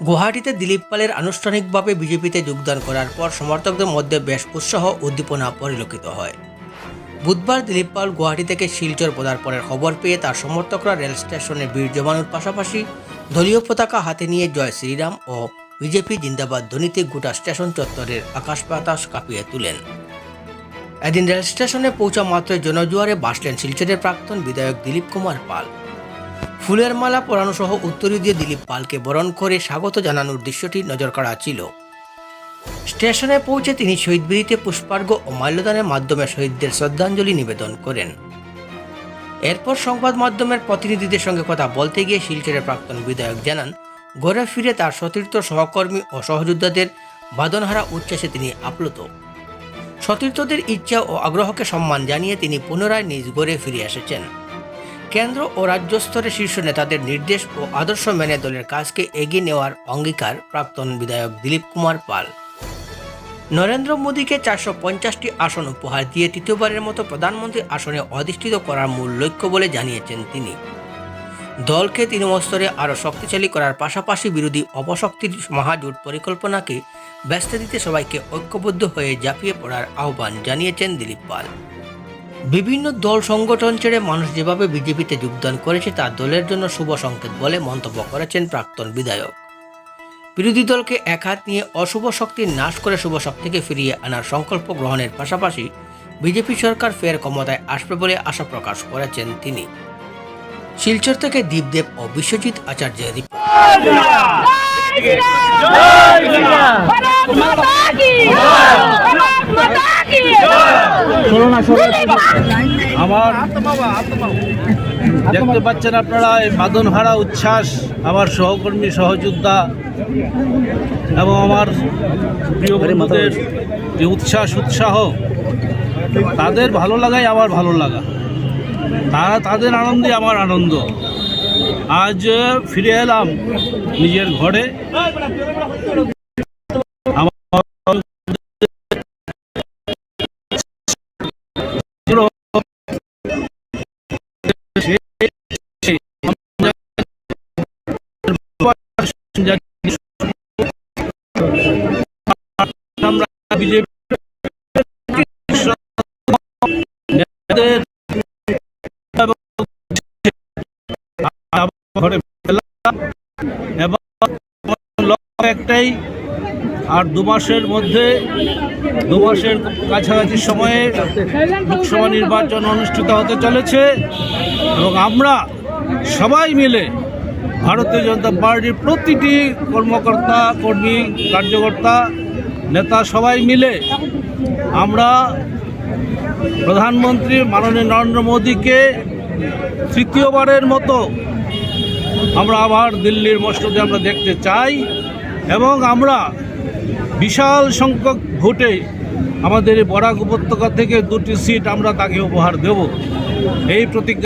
গুয়াহাটিতে দিলীপ পালের আনুষ্ঠানিকভাবে বিজেপিতে যোগদান করার পর সমর্থকদের মধ্যে বেশ উৎসাহ উদ্দীপনা পরিলক্ষিত হয়। বুধবার দিলীপ পাল গুয়াহাটি থেকে শিলচর পদার্পণের খবর পেয়ে তার সমর্থকরা রেল স্টেশনে ভিড় জমানোর পাশাপাশি দলীয় পতাকা হাতে নিয়ে জয় শ্রীরাম ও বিজেপি জিন্দাবাদ ধ্বনিতে গোটা স্টেশন চত্বরের আকাশ বাতাস কাঁপিয়ে তুলেন। এদিন রেল স্টেশনে পৌঁছা মাত্র জনজুয়ারে বাসলেন শিলচরের প্রাক্তন বিধায়ক দিলীপ কুমার পাল। ফুলের মালা পরানো সহ উত্তরী দিয়ে দিলীপ পালকে বরণ করে স্বাগত জানানোর দৃশ্যটি নজর কাড়া ছিল। স্টেশনে পৌঁছে তিনি শহীদবিরিতে পুষ্পার্ঘ ও মাল্যদানের মাধ্যমে শহীদদের শ্রদ্ধাঞ্জলি নিবেদন করেন। এরপর সংবাদ মাধ্যমের প্রতিনিধিদের সঙ্গে কথা বলতে গিয়ে শিলচরের প্রাক্তন বিধায়ক জানান, ঘরে ফিরে তার সতীর্থ সহকর্মী ও সহযোদ্ধাদের বাদনহারা উচ্ছ্বাসে তিনি আপ্লুত। সতীর্থদের ইচ্ছা ও আগ্রহকে সম্মান জানিয়ে তিনি পুনরায় নিজ গড়ে ফিরে এসেছেন। কেন্দ্র ও রাজ্য স্তরে শীর্ষ নেতাদের নির্দেশ ও আদর্শ মেনে দলের কাজকে এগিয়ে নেওয়ার অঙ্গীকার প্রাক্তন বিধায়ক দিলীপ কুমার পাল। নরেন্দ্র মোদীকে চারশো পঞ্চাশটি আসন উপহার দিয়ে তৃতীয়বারের মতো প্রধানমন্ত্রী আসনে অধিষ্ঠিত করার মূল লক্ষ্য বলে জানিয়েছেন তিনি। দলকে তৃণমূল স্তরে আরও শক্তিশালী করার পাশাপাশি বিরোধী অপশক্তির মহাজোট পরিকল্পনাকে ব্যস্ত দিতে সবাইকে ঐক্যবদ্ধ হয়ে ঝাঁপিয়ে পড়ার আহ্বান জানিয়েছেন দিলীপ পাল। বিভিন্ন দল সংগঠন ছেড়ে মানুষ যেভাবে বিজেপিতে যোগদান করেছে, তা দলের জন্য শুভ সংকেত বলে মন্তব্য করেছেন প্রাক্তন বিধায়ক। বিরোধী দলকে একহাত নিয়ে অশুভ শক্তির নাশ করে শুভ শক্তিকে ফিরিয়ে আনার সংকল্প গ্রহণের পাশাপাশি বিজেপি সরকার ফের ক্ষমতায় আসবে বলে আশা প্রকাশ করেছেন তিনি। শিলচর থেকে দীপদেব ও বিশ্বজিৎ আচার্যের রিপোর্ট। আমার দেখতে পাচ্ছেন আপনারা এই মাদনহারা উচ্ছ্বাস আমার সহকর্মী সহযোদ্ধা এবং আমার প্রিয় বন্ধুদের যে উচ্ছ্বাস উৎসাহ তাদের ভালো লাগাই আমার ভালো লাগা। তারা তাদের আনন্দে আমার আনন্দ। আজ ফিরে এলাম নিজের ঘরে। একটাই আর দু মাসের মধ্যে, দু মাসের কাছাকাছি সময়ে লোকসভা নির্বাচন অনুষ্ঠিত হতে চলেছে এবং আমরা সবাই মিলে ভারতীয় জনতা পার্টির প্রতিটি কর্মকর্তা, কর্মী, কার্যকর্তা নেতা সবাই মিলে আমরা প্রধানমন্ত্রী মাননীয় নরেন্দ্র মোদীকে তৃতীয়বারের মতো আমরা আবার দিল্লির মসজিদে আমরা দেখতে চাই এবং আমরা বিশাল সংখ্যক ভোটে আমাদের বরাক উপত্যকা থেকে দুটি সিট আমরা তাকে উপহার দেব। এই প্রতিজ্ঞা